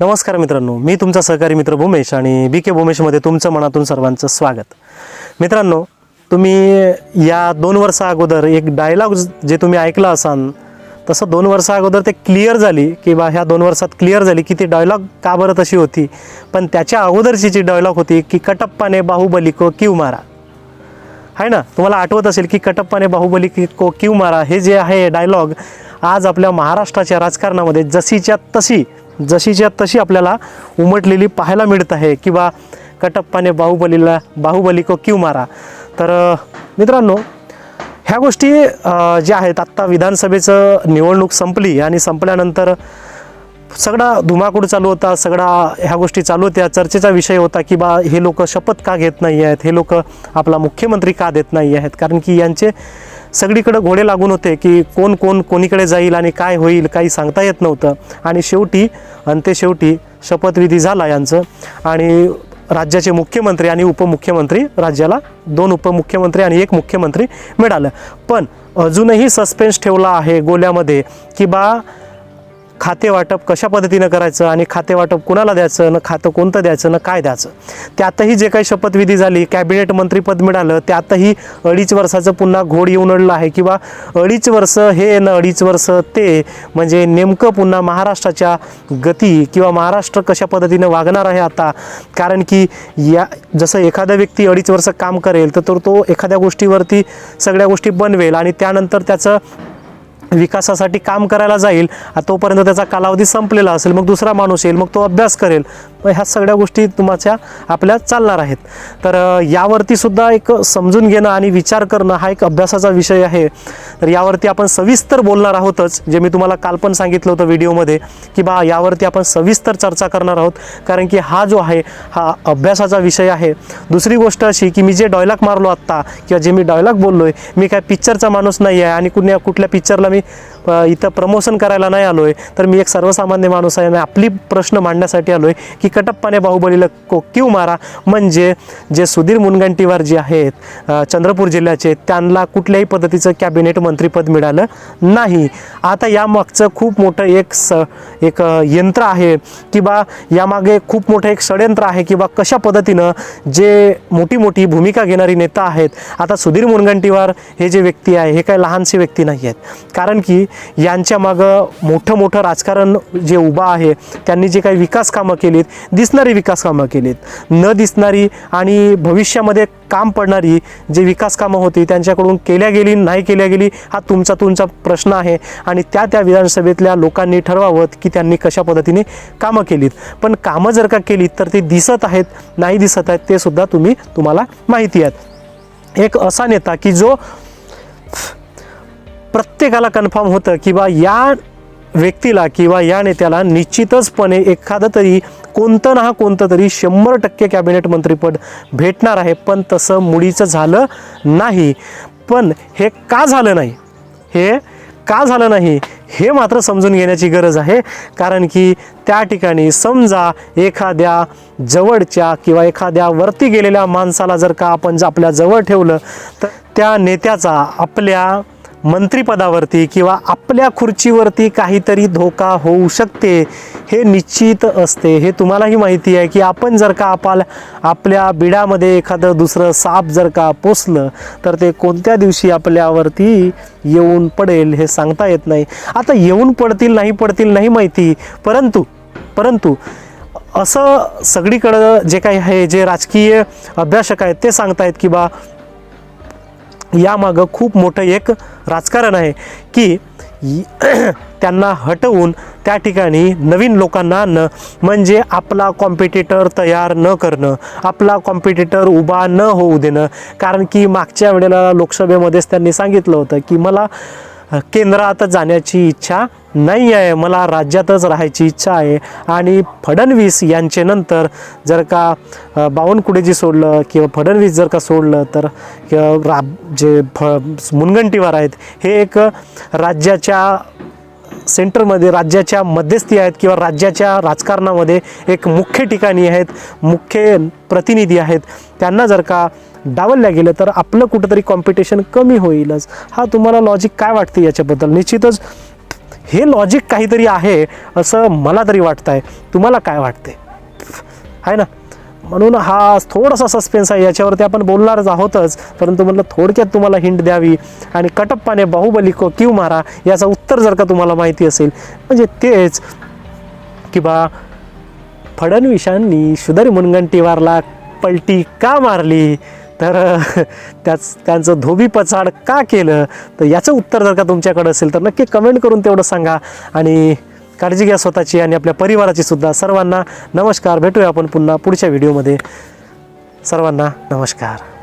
नमस्कार मित्रांनो मी तुमचा सहकारी मित्र भूमेश आणि बी के भूमेशमध्ये तुमचं मनातून सर्वांचं स्वागत. मित्रांनो तुम्ही या दोन वर्षा अगोदर एक डायलॉग जे तुम्ही ऐकलं असाल तसं दोन वर्षा अगोदर ते क्लिअर झाली की बा ह्या दोन वर्षात क्लिअर झाली की ती डायलॉग का बरं तशी होती? पण त्याच्या अगोदरची जी डायलॉग होती की कटप्पाने बाहुबली को क्यू मारा? आहे ना? तुम्हाला आठवत असेल की कटप्पाने बाहुबली की को क्यू मारा? हे जे आहे डायलॉग आज आपल्या महाराष्ट्राच्या राजकारणामध्ये जशीच्या तशी जशीच्या तशी आपल्याला उमटलेली पाहायला मिळत आहे. किंवा कटप्पाने बाहुबलीला बाहुबली को क्यू मारा? तर मित्रांनो ह्या गोष्टी ज्या आहेत आत्ता विधानसभेचं निवडणूक संपली आणि संपल्यानंतर सगळा धुमाकूड चालू होता सगळा ह्या गोष्टी चालू होत्या चर्चेचा विषय होता की बा हे लोक शपथ का घेत नाही आहेत? हे लोक आपला मुख्यमंत्री का देत नाही आहेत? कारण की यांचे सगळीकडे घोडे लागून होते की कोण कोण कोणीकडे जाईल आणि काय होईल काही सांगता येत नव्हतं. आणि शेवटी अंते शेवटी शपथविधी झाला यांचं. आणि राज्याचे मुख्यमंत्री आणि उपमुख्यमंत्री राज्याला दोन उपमुख्यमंत्री आणि एक मुख्यमंत्री मिळालं. पण अजूनही सस्पेन्स ठेवला आहे गोल्यामध्ये की बा खाते वाटप कशा पद्धतीनं करायचं आणि खाते वाटप कुणाला द्यायचं न खातं कोणतं द्यायचं न काय द्यायचं? त्यातही जे काही शपथविधी झाली कॅबिनेट मंत्रीपद मिळालं त्यातही अडीच वर्षाचं पुन्हा घोड येऊन अडलं आहे किंवा अडीच वर्ष हे न अडीच वर्ष ते म्हणजे नेमकं पुन्हा महाराष्ट्राच्या गती किंवा महाराष्ट्र कशा पद्धतीनं वागणार आहे आता? कारण की या जसं एखादा व्यक्ती अडीच वर्ष काम करेल तर तो- तो एखाद्या गोष्टीवरती सगळ्या गोष्टी बनवेल आणि त्यानंतर त्याचं विकासासाठी काम करायला जाईल तोपर्यंत त्याचा कालावधी संपलेला असेल मग दुसरा माणूस येईल मग तो अभ्यास करेल. मग ह्या सगळ्या गोष्टी तुमच्या आपल्या चालणार आहेत. तर यावरती सुद्धा एक समजून घेणं आणि विचार करणं हा एक अभ्यासाचा विषय आहे. तर यावरती आपण सविस्तर बोलणार आहोतच जे मी तुम्हाला काल पण सांगितलं होतं व्हिडिओमध्ये की बा यावरती आपण सविस्तर चर्चा करणार आहोत. कारण की हा जो आहे हा अभ्यासाचा विषय आहे. दुसरी गोष्ट अशी की मी जे डॉयलॉग मारलो आत्ता किंवा जे मी डॉयलॉक बोललो आहे मी काय पिक्चरचा माणूस नाही आहे आणि कुण्या कुठल्या पिक्चरला मी इथं प्रमोशन करायला नाही आलो आहे तर मी एक सर्वसामान्य माणूस आहे आणि आपली प्रश्न मांडण्यासाठी आलो आहे की कटप्पाने बाहुबलीला को क्यू मारा. म्हणजे जे सुधीर मुनगंटीवार जे आहेत चंद्रपूर जिल्ह्याचे त्यांना कुठल्याही पद्धतीचं कॅबिनेट मंत्रीपद मिळालं नाही. आता यामागचं खूप मोठं एक स एक यंत्र आहे की बा यामागे खूप मोठं एक षडयंत्र आहे की बा कशा पद्धतीनं जे मोठी मोठी भूमिका घेणारी नेता आहेत आता सुधीर मुनगंटीवार हे जे व्यक्ती आहे हे काही लहानसे व्यक्ती नाही आहेत. कारण की यांच्या मागं मोठं मोठं राजकारण जे उभं आहे त्यांनी जे काही विकास कामं केलीत दिसणारी विकास कामं केलीत. न दिसणारी आणि भविष्यामध्ये काम पडणारी जे विकास कामं होती त्यांच्याकडून केल्या गेली नाही केल्या गेली हा तुमचा तुमचा प्रश्न आहे. आणि त्या त्या विधानसभेतल्या लोकांनी ठरवावं की त्यांनी कशा पद्धतीने कामं केलीत. पण कामं जर का केलीत तर ते दिसत आहेत नाही दिसत आहेत ते सुद्धा तुम्ही तुम्हाला माहिती आहेत. एक असा नेता की जो प्रत्येकाला कन्फर्म होतं की बा या व्यक्तीला किंवा या नेत्याला निश्चितचपणे एखादं तरी कोणतं ना कोणतं तरी शंभर टक्के कॅबिनेट मंत्रीपद भेटणार आहे. पण तसं मुळीचं झालं नाही. पण हे का झालं नाही? हे का झालं नाही? हे मात्र समजून घेण्याची गरज आहे. कारण की त्या ठिकाणी समजा एखाद्या जवळच्या किंवा एखाद्या वरती गेलेल्या माणसाला जर का आपण आपल्या जवळ ठेवलं तर त्या नेत्याचा आपल्या मंत्रिपदावरती किंवा आपल्या खुर्चीवरती काहीतरी धोका होऊ शकते हे निश्चित असते. हे तुम्हालाही माहिती आहे की आपण जर का आपाल आपल्या बिडामध्ये एखादं दुसरं साप जर का पोचलं तर ते कोणत्या दिवशी आपल्यावरती येऊन पडेल हे सांगता येत नाही. आता येऊन पडतील नाही पडतील नाही माहिती परंतु परंतु असं सगळीकडं जे काही आहे जे राजकीय अभ्यासक आहेत ते सांगतायत की बा यामागं खूप मोठं एक राजकारण आहे की त्यांना हटवून त्या ठिकाणी नवीन लोकांना आणणं म्हणजे आपला कॉम्पिटिटर तयार न करणं आपला कॉम्पिटिटर उभा न होऊ देणं. कारण की मागच्या वेळेला लोकसभेमध्येच त्यांनी सांगितलं होतं की मला केंद्रात जाण्याची इच्छा नाही आहे. मला राज्यातच राहायची इच्छा आहे. आणि फडणवीस यांचे नंतर जर का बावनकुडेजी सोडलं किंवा फडणवीस जर का सोडलं तर रा जे फ मुनगंटीवार आहेत हे एक राज्याच्या सेंटरमध्ये राज्याच्या मध्यस्थी आहेत किंवा राज्याच्या राजकारणामध्ये एक मुख्य ठिकाणी आहेत मुख्य प्रतिनिधी आहेत. त्यांना जर का डावलल्या गेलं तर आपलं कुठंतरी कॉम्पिटिशन कमी होईलच. हा तुम्हाला लॉजिक काय वाटते याच्याबद्दल? निश्चितच हे लॉजिक काहीतरी आहे असं मला तरी वाटतं आहे तुम्हाला काय वाटते आहे ना? म्हणून हा थोडासा सस्पेन्स आहे. याच्यावरती आपण बोलणारच आहोतच. परंतु म्हटलं थोडक्यात तुम्हाला हिंट द्यावी आणि कटप्पाने बाहुबली को क्यू मारा याचं उत्तर जर का तुम्हाला माहिती असेल. म्हणजे तेच की बा फडणवीसांनी सुधारी मुनगंटीवारला पलटी का मारली? तर त्याच त्यांचं धोबी पचाड का केलं? तर याचं उत्तर जर का तुमच्याकडे असेल तर नक्की कमेंट करून तेवढं सांगा. आणि काळजी घ्या स्वतःची आणि आपल्या परिवाराची सुद्धा. सर्वांना नमस्कार. भेटूया आपण पुन्हा पुढच्या व्हिडिओमध्ये सर्वांना नमस्कार.